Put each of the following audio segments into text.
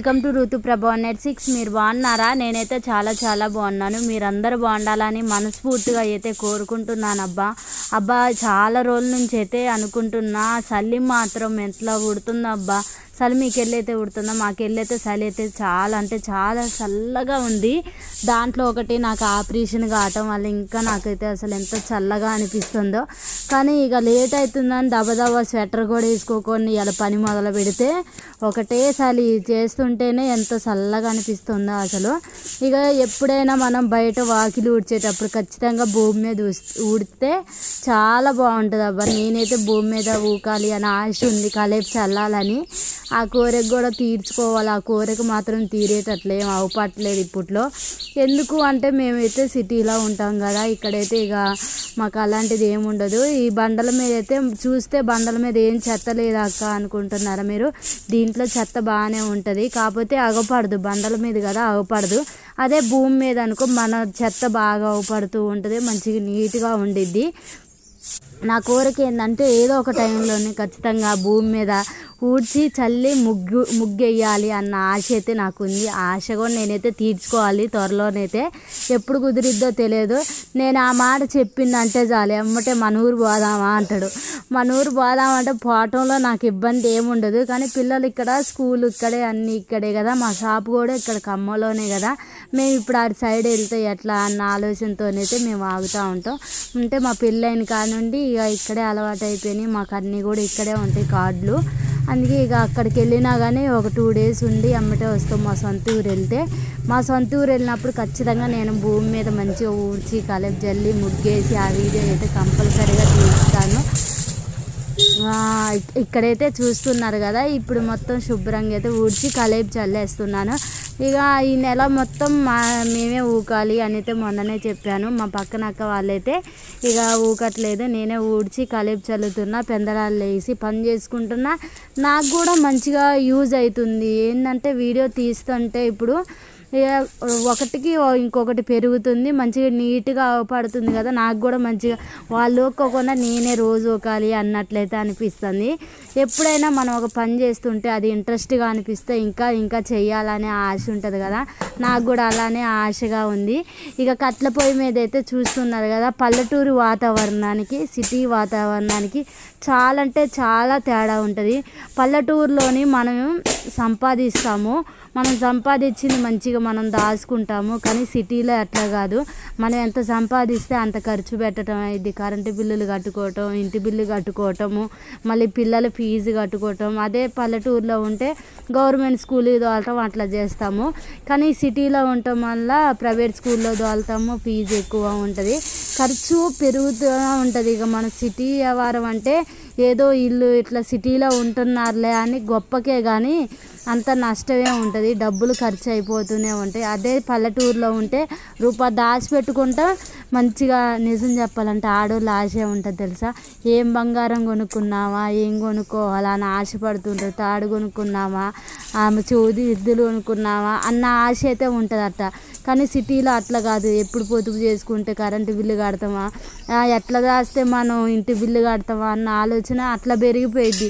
Welcome to Rutuprabha net six. మీరు బాగున్నారా? నేనైతే చాలా చాలా బాగున్నాను. మీరందరూ బాగుండాలని మనస్ఫూర్తిగా అయితే కోరుకుంటున్నాను అబ్బా అబ్బా చాలా రోజుల నుంచి అయితే అనుకుంటున్నా చలి మాత్రం ఎట్లా పుడుతుందబ్బా. చలి మీకు ఎల్లైతే ఉడుతుందో మాకు వెళ్ళైతే చలి అయితే చాలా అంటే చాలా చల్లగా ఉంది. దాంట్లో ఒకటి నాకు ఆపరేషన్ కావటం వల్ల ఇంకా నాకైతే అసలు ఎంత చల్లగా అనిపిస్తుందో. కానీ ఇక లేట్ అవుతుందని దబదబా స్వెటర్ కూడా వేసుకోకొని ఇలా పని మొదలు పెడితే ఒకటే చలి చేస్తుంటేనే ఎంత చల్లగా అనిపిస్తుందో అసలు. ఇక ఎప్పుడైనా మనం బయట వాకిలి ఊడ్చేటప్పుడు ఖచ్చితంగా భూమి మీద ఊడితే చాలా బాగుంటుంది అబ్బా నేనైతే భూమి మీద ఊకాలి అని ఆశ ఉంది కలేపు చల్లాలని. ఆ కోరిక కూడా తీర్చుకోవాలి. ఆ కోరిక మాత్రం తీరేటట్లే ఏం అవపట్లేదు ఇప్పట్లో. ఎందుకు అంటే మేమైతే సిటీలో ఉంటాం కదా ఇక్కడైతే ఇక మాకు అలాంటిది ఏమి ఉండదు. ఈ బండల మీద అయితే చూస్తే బండల మీద ఏం చెత్త లేదు అక్క అనుకుంటున్నారా మీరు? దీంట్లో చెత్త బాగానే ఉంటుంది. కాకపోతే అగపడదు బండల మీద కదా అగపడదు అదే భూమి మీద అనుకో మన చెత్త బాగా అవపడుతూ ఉంటుంది మంచిగా నీట్గా ఉండిద్ది. నా కోరిక ఏంటంటే ఏదో ఒక టైంలోనే ఖచ్చితంగా భూమి మీద ఊడ్చి చల్లి ముగ్గు ముగ్గేయాలి అన్న ఆశ అయితే నాకు ఉంది ఆశ కూడా నేనైతే తీర్చుకోవాలి త్వరలోనైతే. ఎప్పుడు కుదిరిద్దో తెలియదు. నేను ఆ మాట చెప్పిందంటే చాలు. ఎమ్మటే మన ఊరు పోదామా అంటాడు. మన ఊరు పోదామంటే పోవటంలో నాకు ఇబ్బంది ఏముండదు. కానీ పిల్లలు ఇక్కడ స్కూల్ ఇక్కడే అన్నీ ఇక్కడే కదా. మా షాప్ కూడా ఇక్కడ ఖమ్మంలోనే కదా. మేము ఇప్పుడు అటు సైడ్ వెళ్తే ఎట్లా అన్న ఆలోచనతోనైతే మేము ఆగుతూ ఉంటాం. అంటే మా పెళ్ళైన కానుండి ఇక ఇక్కడే అలవాటు అయిపోయినాయి మాకు అన్నీ కూడా ఇక్కడే ఉంటాయి కార్డులు. అందుకే ఇక అక్కడికి వెళ్ళినా కానీ ఒక టూ డేస్ ఉండి అమ్మటే వస్తాం. మా సొంత ఊరు వెళ్తే. మా సొంత ఊరు వెళ్ళినప్పుడు ఖచ్చితంగా నేను భూమి మీద మంచిగా ఊడ్చి కలెప్ జల్లి ముగ్గేసి ఆ వీడియో అయితే కంపల్సరీగా తీస్తాను. ఇక్కడైతే చూస్తున్నారు కదా ఇప్పుడు మొత్తం శుభ్రంగా అయితే ఊడ్చి కలేపు చల్లేస్తున్నాను. ఇక ఈ నెల మొత్తం మా మేమే ఊకాలి అని అయితే మొన్ననే చెప్పాను. మా పక్కన అక్క వాళ్ళైతే ఇక ఊకట్లేదు నేనే ఊడ్చి కలేపు చల్లుతున్నా పెందడాలు వేసి పని చేసుకుంటున్నా. నాకు కూడా మంచిగా యూజ్ అవుతుంది. ఏంటంటే వీడియో తీస్తుంటే ఇప్పుడు ఒకటికి ఇంకొకటి పెరుగుతుంది మంచిగా నీట్గా పడుతుంది కదా నాకు కూడా మంచిగా వాళ్ళు ఒక్కోకుండా నేనే రోజు ఒకాలి అన్నట్లయితే అనిపిస్తుంది. ఎప్పుడైనా మనం ఒక పని చేస్తుంటే అది ఇంట్రెస్ట్గా అనిపిస్తే ఇంకా ఇంకా చేయాలనే ఆశ ఉంటుంది కదా. నాకు కూడా అలానే ఆశగా ఉంది. ఇక కట్ల పొయ్యి మీద అయితే చూస్తున్నారు కదా పల్లెటూరు వాతావరణానికి సిటీ వాతావరణానికి చాలా అంటే చాలా తేడా ఉంటుంది. పల్లెటూరులోని మనం సంపాదిస్తాము. మనం సంపాదించింది మంచిగా మనం దాచుకుంటాము. కానీ సిటీలో అట్లా కాదు. మనం ఎంత సంపాదిస్తే అంత ఖర్చు పెట్టడం అయింది. కరెంటు బిల్లులు కట్టుకోవటం ఇంటి బిల్లు కట్టుకోవటము మళ్ళీ పిల్లల ఫీజు కట్టుకోవటం అదే పల్లెటూరులో ఉంటే గవర్నమెంట్ స్కూల్ దోలటం అట్లా చేస్తాము. కానీ సిటీలో ఉండటం వల్ల ప్రైవేట్ స్కూల్లో దోలతాము ఫీజు ఎక్కువ ఉంటుంది. ఖర్చు పెరుగుతూ ఉంటుంది. ఇక మన సిటీ వ్యవహారం అంటే ఏదో ఇల్లు ఇట్లా సిటీలో ఉంటున్నారులే అని గొప్పకే కానీ అంత నష్టమే ఉంటుంది. డబ్బులు ఖర్చు అయిపోతూనే ఉంటాయి. అదే పల్లెటూరులో ఉంటే రూపాయి దాచిపెట్టుకుంటా మంచిగా నిజం చెప్పాలంటే ఆడోళ్ళు ఆశే ఉంటుంది తెలుసా? ఏం బంగారం కొనుక్కున్నావా? ఏం కొనుక్కోవాలా? అని ఆశపడుతుంటారు. తాడు కొనుక్కున్నావా? ఆమె చూది ఇద్దులు కొనుక్కున్నావా? అన్న ఆశ అయితే ఉంటుంది అట్ట కానీ సిటీలో అట్లా కాదు. ఎప్పుడు పొదుపు చేసుకుంటే కరెంటు బిల్లు కడతామా? ఎట్లా దాస్తే మనం ఇంటి బిల్లు కడతామా అన్న ఆలోచన అట్లా పెరిగిపోయింది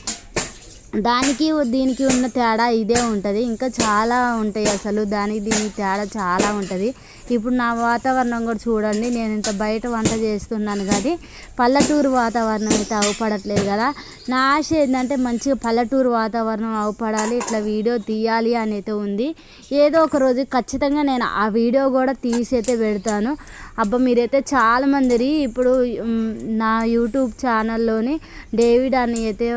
దానికి దీనికి ఉన్న తేడా ఇదే ఉంటుంది. ఇంకా చాలా ఉంటాయి అసలు. దానికి దీనికి తేడా చాలా ఉంటుంది. ఇప్పుడు నా వాతావరణం కూడా చూడండి. నేను ఇంత బయట వంట చేస్తున్నాను కానీ పల్లెటూరు వాతావరణం అయితే అవపడట్లేదు కదా. నా ఆశ ఏంటంటే మంచిగా పల్లెటూరు వాతావరణం అవపడాలి ఇట్లా వీడియో తీయాలి అని అయితే ఉంది. ఏదో ఒక రోజు ఖచ్చితంగా నేను ఆ వీడియో కూడా తీసి అయితే పెడతాను. అబ్బా మీరైతే చాలామంది ఇప్పుడు నా యూట్యూబ్ ఛానల్లోని డేవిడ్ అని అయితే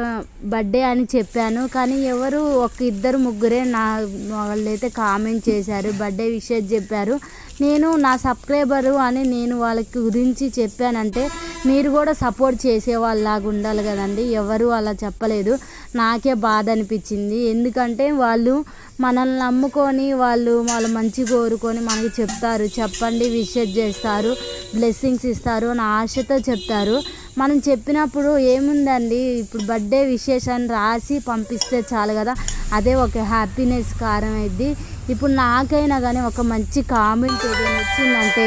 బర్త్డే అని చెప్పాను. కానీ ఎవరు ఒక ఇద్దరు ముగ్గురే నా వాళ్ళైతే కామెంట్ చేశారు బర్త్డే విషయం చెప్పారు. నేను నా సబ్స్క్రైబరు అని నేను వాళ్ళకి గురించి చెప్పానంటే మీరు కూడా సపోర్ట్ చేసే వాళ్ళలాగా ఉండాలి కదండి. ఎవరు అలా చెప్పలేదు. నాకే బాధ అనిపించింది. ఎందుకంటే వాళ్ళు మనల్ని నమ్ముకొని వాళ్ళు వాళ్ళ మంచి కోరుకొని మనకి చెప్తారు. చెప్పండి విషెస్ చేస్తారు బ్లెస్సింగ్స్ ఇస్తారు అని ఆశతో చెప్తారు. మనం చెప్పినప్పుడు ఏముందండి? ఇప్పుడు బర్త్డే విశేషాన్ని రాసి పంపిస్తే చాలు కదా? అదే ఒక హ్యాపీనెస్ కారణం అయింది ఇప్పుడు నాకైనా కానీ ఒక మంచి కామెంట్ ఏదైనా వచ్చిందంటే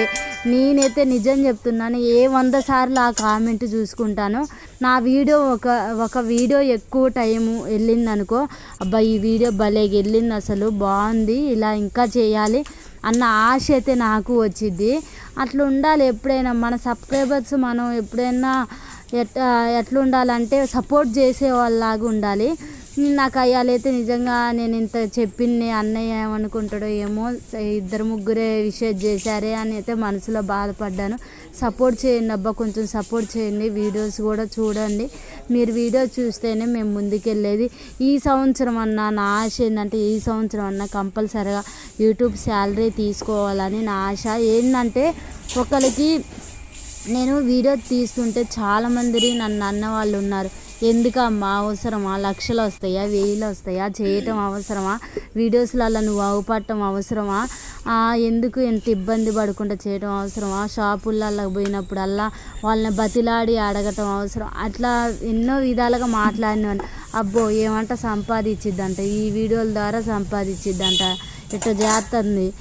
నేనైతే నిజం చెప్తున్నాను ఏ వంద సార్లు ఆ కామెంట్ చూసుకుంటాను. నా వీడియో ఒక ఒక వీడియో ఎక్కువ టైము వెళ్ళిందనుకో అబ్బా ఈ వీడియో భలే వెళ్ళింది అసలు బాగుంది ఇలా ఇంకా చేయాలి అన్న ఆశ అయితే నాకు వచ్చింది అట్లా ఉండాలి ఎప్పుడైనా మన సబ్స్క్రైబర్స్ మనం ఎప్పుడైనా ఎట్ ఎట్లా ఉండాలంటే సపోర్ట్ చేసే వాళ్ళలాగా ఉండాలి. నాకు అయ్యాలైతే నిజంగా నేను ఇంత చెప్పింది అన్నయ్య ఏమనుకుంటాడో ఏమో ఇద్దరు ముగ్గురే విషేజ్ చేశారే అని అయితే మనసులో బాధపడ్డాను. సపోర్ట్ చేయండి అబ్బా కొంచెం సపోర్ట్ చేయండి. వీడియోస్ కూడా చూడండి. మీరు వీడియో చూస్తేనే మేము ముందుకెళ్ళేది. ఈ సంవత్సరం అన్న నా ఆశ ఏంటంటే ఈ సంవత్సరం అన్న కంపల్సరిగా యూట్యూబ్ శాలరీ తీసుకోవాలని నా ఆశ. ఏంటంటే ఒకరికి నేను వీడియో తీస్తుంటే చాలామంది నన్ను అన్నవాళ్ళు ఉన్నారు. ఎందుకమ్మా అవసరమా? లక్షలు వస్తాయా? వేలు వస్తాయా? చేయటం అవసరమా? వీడియోస్లలో నువ్వు అవుపడటం అవసరమా? ఎందుకు ఎంత ఇబ్బంది పడకుండా చేయటం అవసరమా? షాపులలో పోయినప్పుడల్లా వాళ్ళని బతిలాడి అడగటం అవసరం. అట్లా ఎన్నో విధాలుగా మాట్లాడిన అబ్బో ఏమంట సంపాదించిద్దంట ఈ వీడియోల ద్వారా సంపాదించిద్దంట ఇట్లా చేస్తుంది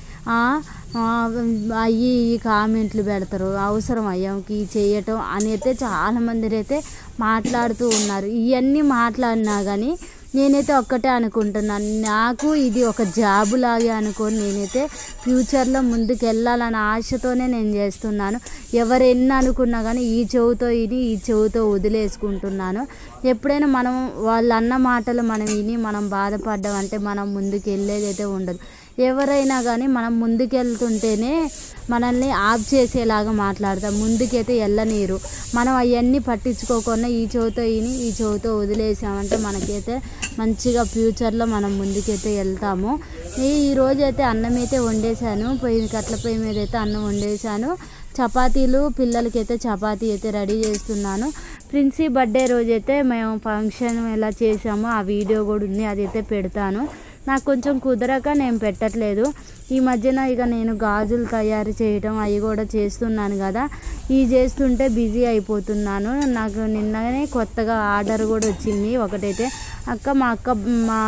అవి ఈ కామెంట్లు పెడతారు. అవసరం అయ్యాకి చేయటం అని అయితే చాలామంది అయితే మాట్లాడుతూ ఉన్నారు. ఇవన్నీ మాట్లాడినా కానీ నేనైతే ఒక్కటే అనుకుంటున్నాను. నాకు ఇది ఒక జాబ్ లాగే అనుకొని నేనైతే ఫ్యూచర్లో ముందుకు ఆశతోనే నేను చేస్తున్నాను. ఎవరు ఎన్ని అనుకున్నా కానీ ఈ చెవుతో ఇది ఈ చెవుతో వదిలేసుకుంటున్నాను. ఎప్పుడైనా మనం వాళ్ళు అన్న మాటలు మనం విని మనం బాధపడ్డామంటే మనం ముందుకు వెళ్ళేది అయితే ఉండదు. ఎవరైనా కానీ మనం ముందుకెళ్తుంటేనే మనల్ని ఆఫ్ చేసేలాగా మాట్లాడతాం. ముందుకైతే వెళ్ళనీరు మనం అవన్నీ పట్టించుకోకుండా ఈ చెవితో విని ఈ చెవితో వదిలేసామంటే మనకైతే మంచిగా ఫ్యూచర్లో మనం ముందుకైతే వెళ్తాము ఈ రోజైతే అన్నం అయితే వండేసాను పొయ్యి కట్ల పొయ్యి మీద అయితే అన్నం వండేసాను చపాతీలు పిల్లలకైతే చపాతీ అయితే రెడీ చేస్తున్నాను. ప్రిన్సీ బర్త్డే రోజైతే మేము ఫంక్షన్ ఎలా చేసామో ఆ వీడియో కూడా ఉంది. అదైతే పెడతాను. నాకు కొంచెం కుదరక నేను పెట్టట్లేదు. ఈ మధ్యన ఇక నేను గాజులు తయారు చేయటం అవి కూడా చేస్తున్నాను కదా. ఇవి చేస్తుంటే బిజీ అయిపోతున్నాను. నాకు నిన్ననే కొత్తగా ఆర్డర్ కూడా వచ్చింది ఒకటైతే. అక్క మా అక్క మా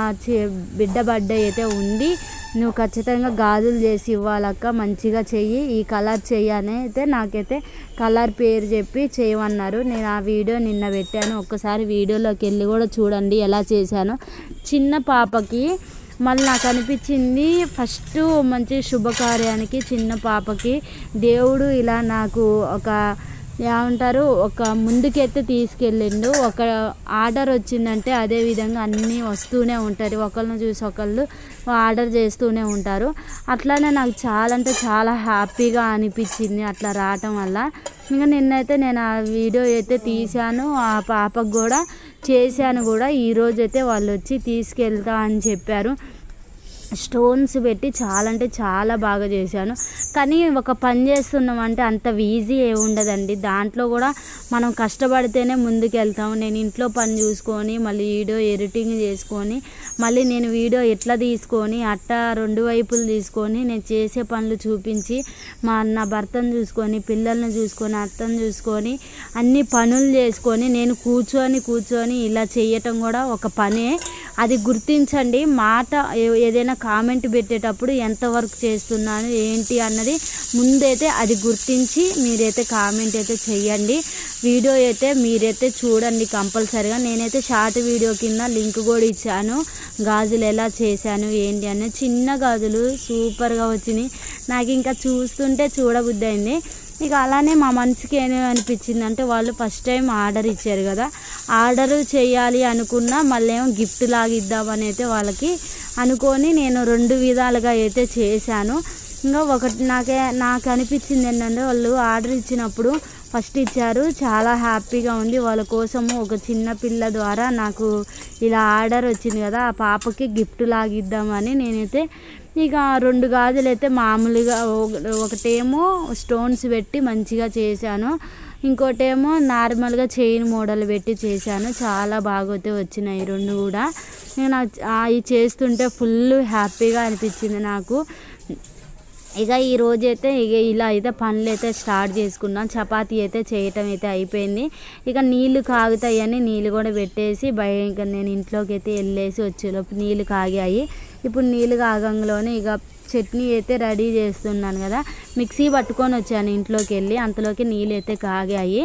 బిడ్డ బర్త్డే అయితే ఉంది. నువ్వు ఖచ్చితంగా గాజులు చేసి ఇవ్వాలక్క మంచిగా చెయ్యి. ఈ కలర్ చెయ్యని అయితే నాకైతే కలర్ పేరు చెప్పి చేయమన్నారు. నేను ఆ వీడియో నిన్న పెట్టాను. ఒక్కసారి వీడియోలోకి వెళ్ళి కూడా చూడండి ఎలా చేశాను. చిన్న పాపకి మళ్ళీ నాకు అనిపించింది ఫస్ట్ మంచి శుభకార్యానికి చిన్న పాపకి. దేవుడు ఇలా నాకు ఒక ఏమంటారు ఒక ముందుకెత్తి తీసుకెళ్ళిండు. ఒక ఆర్డర్ వచ్చిందంటే అదే విధంగా అన్నీ వస్తూనే ఉంటారు. ఒకళ్ళని చూసి ఒకళ్ళు ఆర్డర్ చేస్తూనే ఉంటారు. అట్లానే నాకు చాలా అంటే చాలా హ్యాపీగా అనిపించింది అట్లా రావటం వల్ల. ఇంకా నిన్నైతే నేను ఆ వీడియో అయితే తీశాను. ఆ పాపకు కూడా చేశాను కూడా. ఈరోజైతే వాళ్ళు వచ్చి తీసుకెళ్తా అని చెప్పారు. స్టోన్స్ పెట్టి చాలా అంటే చాలా బాగా చేశాను. కానీ ఒక పని చేస్తున్నాం అంటే అంత ఈజీ ఏ ఉండదండి. దాంట్లో కూడా మనం కష్టపడితేనే ముందుకు నేను ఇంట్లో పని చూసుకొని మళ్ళీ వీడియో ఎడిటింగ్ చేసుకొని మళ్ళీ నేను వీడియో ఎట్లా తీసుకొని అట్ట రెండు వైపులు తీసుకొని నేను చేసే పనులు చూపించి మా నా భర్తను చూసుకొని పిల్లల్ని చూసుకొని అత్తను చూసుకొని అన్ని పనులు చేసుకొని నేను కూర్చొని కూర్చొని ఇలా చేయటం కూడా ఒక పనే. అది గుర్తించండి. మాట ఏదైనా కామెంట్ పెట్టేటప్పుడు ఎంతవరకు చేస్తున్నాను ఏంటి అన్నది ముందైతే అది గుర్తించి మీరైతే కామెంట్ అయితే చేయండి వీడియో అయితే మీరైతే చూడండి కంపల్సరిగా. నేనైతే షార్ట్ వీడియో కింద లింక్ కూడా ఇచ్చాను. గాజులు ఎలా చేశాను ఏంటి అని చిన్న గాజులు సూపర్గా వచ్చినాయి. నాకు ఇంకా చూస్తుంటే చూడబుద్ధి అయింది ఇక అలానే మా మనసుకి ఏమి అనిపించింది అంటే వాళ్ళు ఫస్ట్ టైం ఆర్డర్ ఇచ్చారు కదా. ఆర్డర్ చేయాలి అనుకున్నా మళ్ళీ ఏమో గిఫ్ట్ లాగిద్దామని అయితే వాళ్ళకి అనుకొని నేను రెండు విధాలుగా అయితే చేశాను. ఇంకా ఒకటి నాకే నాకు అనిపించింది ఏంటంటే వాళ్ళు ఆర్డర్ ఇచ్చినప్పుడు ఫస్ట్ ఇచ్చారు. చాలా హ్యాపీగా ఉంది. వాళ్ళ కోసము ఒక చిన్న పిల్ల ద్వారా నాకు ఇలా ఆర్డర్ వచ్చింది కదా. ఆ పాపకి గిఫ్ట్ లాగిద్దామని నేనైతే ఇక రెండు గాజులు అయితే మామూలుగా ఒకటేమో స్టోన్స్ పెట్టి మంచిగా చేశాను. ఇంకోటేమో నార్మల్గా చైన్ మోడల్ పెట్టి చేశాను. చాలా బాగా అయితే వచ్చినాయి రెండు కూడా. నేను అవి చేస్తుంటే ఫుల్ హ్యాపీగా అనిపించింది నాకు. ఇక ఈ అయితే ఇక ఇలా అయితే పనులు అయితే స్టార్ట్ చేసుకున్నాం. చపాతీ అయితే చేయటం అయితే అయిపోయింది. ఇక నీళ్ళు కాగుతాయని నీళ్ళు కూడా పెట్టేసి బయ ఇంకా నేను ఇంట్లోకి అయితే వెళ్ళేసి వచ్చేలోపు నీళ్ళు కాగాయి. ఇప్పుడు నీళ్ళు కాగంలోనే ఇక చట్నీ అయితే రెడీ చేస్తున్నాను కదా. మిక్సీ పట్టుకొని వచ్చాను ఇంట్లోకి వెళ్ళి. అంతలోకి నీళ్ళు అయితే కాగాయి.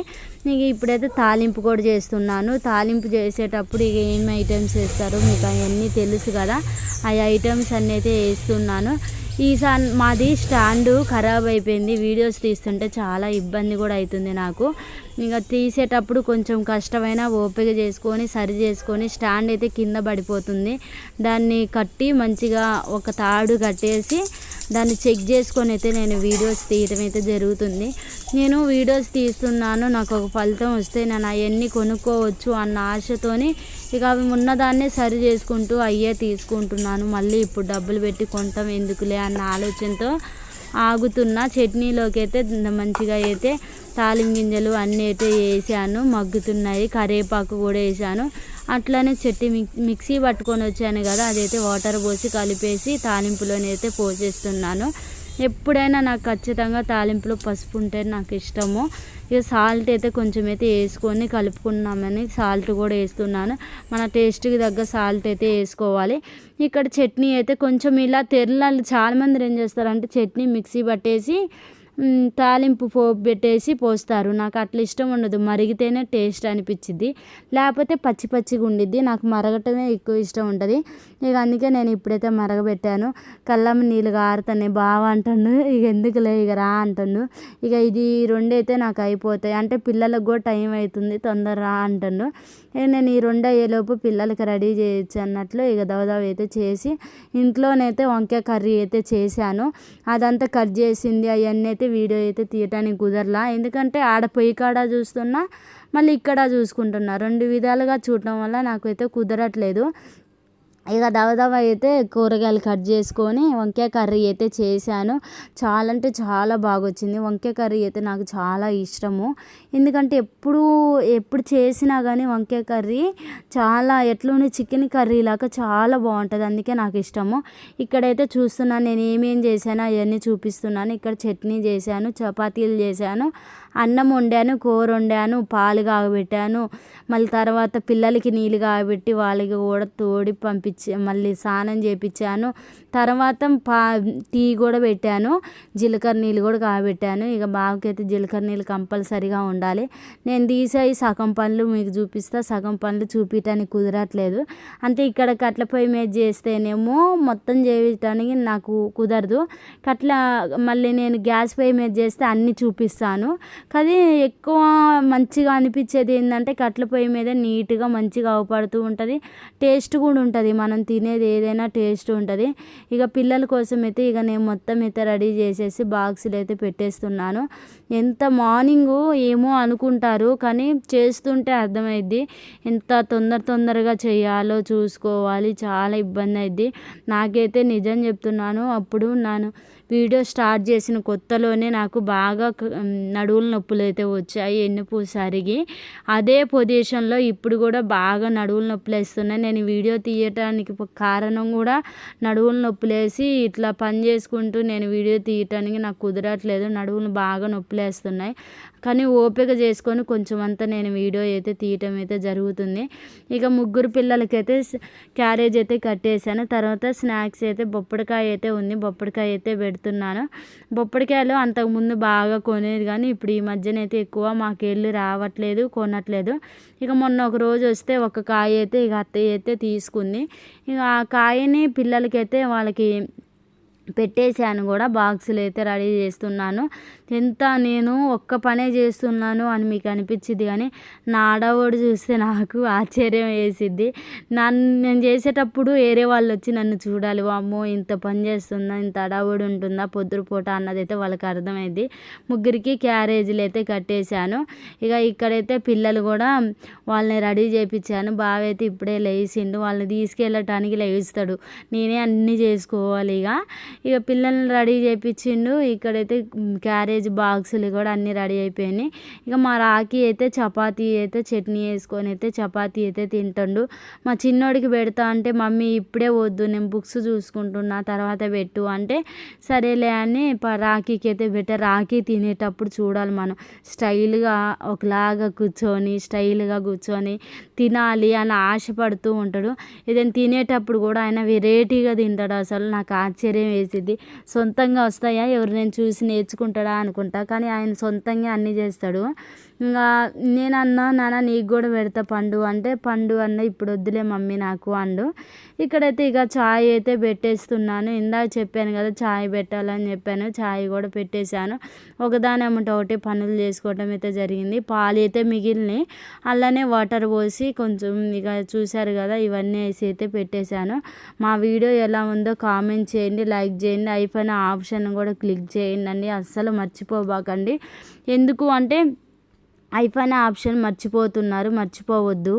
ఇక ఇప్పుడైతే తాలింపు కూడా చేస్తున్నాను. తాలింపు చేసేటప్పుడు ఇక ఏం ఐటమ్స్ వేస్తారు? మీకు అవన్నీ తెలుసు కదా. ఆ ఐటమ్స్ అన్నీ అయితే వేస్తున్నాను. ఈసారి మాది స్టాండు ఖరాబ్ అయిపోయింది. వీడియోస్ తీస్తుంటే చాలా ఇబ్బంది కూడా అవుతుంది నాకు. ఇంకా తీసేటప్పుడు కొంచెం కష్టమైన ఓపిక చేసుకొని సరి చేసుకొని స్టాండ్ అయితే కింద పడిపోతుంది. దాన్ని కట్టి మంచిగా ఒక తాడు కట్టేసి దాన్ని చెక్ చేసుకొని అయితే నేను వీడియోస్ తీయటం అయితే జరుగుతుంది. నేను వీడియోస్ తీస్తున్నాను నాకు ఒక ఫలితం వస్తే నేను అవన్నీ కొనుక్కోవచ్చు అన్న ఆశతోని ఇక అవి ఉన్నదాన్నే సరి చేసుకుంటూ అయ్యే తీసుకుంటున్నాను. మళ్ళీ ఇప్పుడు డబ్బులు పెట్టి కొంటాం ఎందుకులే అన్న ఆలోచనతో ఆగుతున్న చట్నీలోకి అయితే మంచిగా అయితే తాలిం గింజలు అన్నీ అయితే వేసాను మగ్గుతున్నాయి కరివేపాకు కూడా వేసాను. అట్లనే చెట్టి మిక్సీ పట్టుకొని వచ్చాను కదా అదైతే వాటర్ పోసి కలిపేసి తాలింపులోనైతే పోసేస్తున్నాను. ఎప్పుడైనా నాకు ఖచ్చితంగా తాలింపులో పసుపు ఉంటే నాకు ఇష్టము. ఇక సాల్ట్ అయితే కొంచెం అయితే వేసుకొని కలుపుకున్నామని సాల్ట్ కూడా వేస్తున్నాను. మన టేస్ట్కి తగ్గ సాల్ట్ అయితే వేసుకోవాలి. ఇక్కడ చట్నీ అయితే కొంచెం ఇలా తెరలాలి. చాలామంది ఏం చేస్తారంటే చట్నీ మిక్సీ పట్టేసి తాలింపు పోపు పెట్టేసి పోస్తారు. నాకు అట్లా ఇష్టం ఉండదు. మరిగితేనే టేస్ట్ అనిపించింది లేకపోతే పచ్చి పచ్చిగా ఉండిద్ది. నాకు మరగటమే ఎక్కువ ఇష్టం ఉంటుంది. ఇక అందుకే నేను ఇప్పుడైతే మరగబెట్టాను. కళ్ళమ్మ నీళ్ళు కారుతున్నాయి బాగా అంటాను ఇక ఎందుకులే ఇక రా అంటాను ఇక ఇది రెండు అయితే నాకు అయిపోతాయి. అంటే పిల్లలకు కూడా టైం అవుతుంది తొందర రా అంటాను నేను ఈ రెండు అయ్యేలోపు పిల్లలకి రెడీ చేయొచ్చు అన్నట్లు ఇక దవదవ అయితే చేసి ఇంట్లోనైతే వంకాయ కర్రీ అయితే చేశాను. అదంతా కట్ చేసింది. అవన్నీ అయితే వీడియో అయితే తీయటానికి కుదరలా. ఎందుకంటే ఆడ పొయ్యి కాడ చూస్తున్నా మళ్ళీ ఇక్కడ చూసుకుంటున్నా. రెండు విధాలుగా చూడటం వల్ల నాకైతే కుదరట్లేదు. ఇక దవదవ అయితే కూరగాయలు కట్ చేసుకొని వంకాయ కర్రీ అయితే చేశాను. చాలా అంటే చాలా బాగా వచ్చింది వంకాయ కర్రీ అయితే నాకు చాలా ఇష్టము. ఎందుకంటే ఎప్పుడు ఎప్పుడు చేసినా కానీ వంకాయ కర్రీ చాలా ఎట్లనే చికెన్ కర్రీ లాగా చాలా బాగుంటుంది. అందుకే నాకు ఇష్టము. ఇక్కడైతే చూస్తున్నాను నేను ఏమేం చేశాను అవన్నీ చూపిస్తున్నాను. ఇక్కడ చట్నీ చేశాను చపాతీలు చేశాను. అన్నం వండాను కూర వండాను పాలు కాగబెట్టాను. మళ్ళీ తర్వాత పిల్లలకి నీళ్ళు కాగబెట్టి వాళ్ళకి కూడా తోడి పంపించి మళ్ళీ స్నానం చేయించాను తర్వాత పా టీ కూడా పెట్టాను. జీలకర్ర నీళ్ళు కూడా కాగబెట్టాను. ఇక బావకైతే జీలకర్ర నీళ్ళు కంపల్సరీగా ఉండాలి. నేను తీసాయి సగం పనులు మీకు చూపిస్తా. సగం పనులు చూపించడానికి కుదరట్లేదు. అంటే ఇక్కడ కట్ల పొయ్యి మీద చేస్తేనేమో మొత్తం చేయటానికి నాకు కుదరదు. కట్ల మళ్ళీ నేను గ్యాస్ పొయ్యి మీద చేస్తే అన్నీ చూపిస్తాను. కానీ ఎక్కువ మంచిగా అనిపించేది ఏంటంటే కట్ల పొయ్యి మీద నీట్గా మంచిగా అవపడుతూ ఉంటుంది. టేస్ట్ కూడా ఉంటుంది. మనం తినేది ఏదైనా టేస్ట్ ఉంటుంది. ఇక పిల్లల కోసం అయితే ఇక నేను మొత్తం అయితే రెడీ చేసేసి బాక్సులు అయితే పెట్టేస్తున్నాను. ఎంత మార్నింగ్ ఏమో అనుకుంటారు కానీ చేస్తుంటే అర్థమైద్ది. ఎంత తొందర తొందరగా చేయాలో చూసుకోవాలి. చాలా ఇబ్బంది అయింది నాకైతే నిజం చెప్తున్నాను. అప్పుడు నాను వీడియో స్టార్ట్ చేసిన కొత్తలోనే నాకు బాగా నడువుల నొప్పులు అయితే వచ్చాయి ఎన్నిపూసారిగి అదే పొజిషన్లో ఇప్పుడు కూడా బాగా నడువుల నొప్పులు వేస్తున్నాయి. నేను వీడియో తీయటానికి కారణం కూడా నడువుల నొప్పులు వేసి ఇట్లా పని చేసుకుంటూ నేను వీడియో తీయటానికి నాకు కుదరట్లేదు. నడువులు బాగా నొప్పులు వేస్తున్నాయి. కానీ ఓపిక చేసుకొని కొంచెం అంతా నేను వీడియో అయితే తీయటం అయితే జరుగుతుంది. ఇక ముగ్గురు పిల్లలకైతే క్యారేజ్ అయితే కట్టేసాను తర్వాత స్నాక్స్ అయితే బొప్పడికాయ అయితే ఉంది. బొప్పడికాయ అయితే పెడుతున్నాను బొప్పడికాయలు అంతకుముందు బాగా కొనేది కానీ ఇప్పుడు ఈ మధ్యన అయితే ఎక్కువ మాకు వెళ్ళి రావట్లేదు కొనట్లేదు. ఇక మొన్న ఒక రోజు వస్తే ఒక కాయ అయితే ఇక అత్తయ్య అయితే తీసుకుంది. ఇక ఆ కాయని పిల్లలకైతే వాళ్ళకి పెట్టేశాను కూడా బాక్సులు అయితే రెడీ చేస్తున్నాను. ఎంత నేను ఒక్క పనే చేస్తున్నాను అని మీకు అనిపించింది కానీ నా ఆడవాడు చూస్తే నాకు ఆశ్చర్యం వేసిద్ది. నన్ను నేను చేసేటప్పుడు వేరే వాళ్ళు వచ్చి నన్ను చూడాలి. వామ్మో ఇంత పని చేస్తుందా? ఇంత అడవుడు ఉంటుందా? పొద్దురుపూట అన్నదైతే వాళ్ళకి అర్థమైంది ముగ్గురికి క్యారేజీలు అయితే కట్టేశాను. ఇక ఇక్కడైతే పిల్లలు కూడా వాళ్ళని రెడీ చేయించాను బాగా అయితే ఇప్పుడే లేచిండు. వాళ్ళని తీసుకెళ్ళటానికి లేస్తాడు. నేనే అన్నీ చేసుకోవాలి ఇక. ఇక పిల్లల్ని రెడీ చేయించిండు ఇక్కడైతే క్యారేజ్ స్టోరేజ్ బాక్సులు కూడా అన్నీ రెడీ అయిపోయినాయి. ఇక మా రాఖీ అయితే చపాతీ అయితే చట్నీ వేసుకొని అయితే చపాతీ అయితే తింటుండు. మా చిన్నోడికి పెడతా అంటే మమ్మీ ఇప్పుడే వద్దు నేను బుక్స్ చూసుకుంటున్నా తర్వాత పెట్టు. అంటే సరేలే అని రాఖీకి అయితే బెటర్ రాఖీ తినేటప్పుడు చూడాలి మనం. స్టైల్గా ఒకలాగా కూర్చొని స్టైల్గా కూర్చొని తినాలి అని ఆశపడుతూ ఉంటాడు. ఏదైనా తినేటప్పుడు కూడా ఆయన వెరైటీగా తింటాడు అసలు. నాకు ఆశ్చర్యం వేసింది. సొంతంగా వస్తాయా? ఎవరు నేను చూసి నేర్చుకుంటాడా? అనుకుంటా. కానీ ఆయన సొంతంగా అన్నీ చేస్తాడు. ఇంకా నేను అన్నా నాన్న నీకు కూడా పెడతా పండు అంటే పండు అన్న ఇప్పుడు వద్దులే మమ్మీ నాకు అండు. ఇక్కడైతే ఇక చాయ్ అయితే పెట్టేస్తున్నాను. ఇందాక చెప్పాను కదా చాయ్ పెట్టాలని చెప్పాను. చాయ్ కూడా పెట్టేశాను. ఒకదాని అమ్మట ఒకటి పనులు చేసుకోవటం అయితే జరిగింది. పాలు అయితే మిగిలినాయి. అలానే వాటర్ పోసి కొంచెం ఇక చూశారు కదా ఇవన్నీ వేసి అయితే పెట్టేశాను. మా వీడియో ఎలా ఉందో కామెంట్ చేయండి లైక్ చేయండి. అయిపోయిన ఆప్షన్ కూడా క్లిక్ చేయండి అండి. అస్సలు మర్చిపోబాకండి. ఎందుకు అంటే అయిపోయిన ఆప్షన్ మర్చిపోతున్నారు మర్చిపోవద్దు.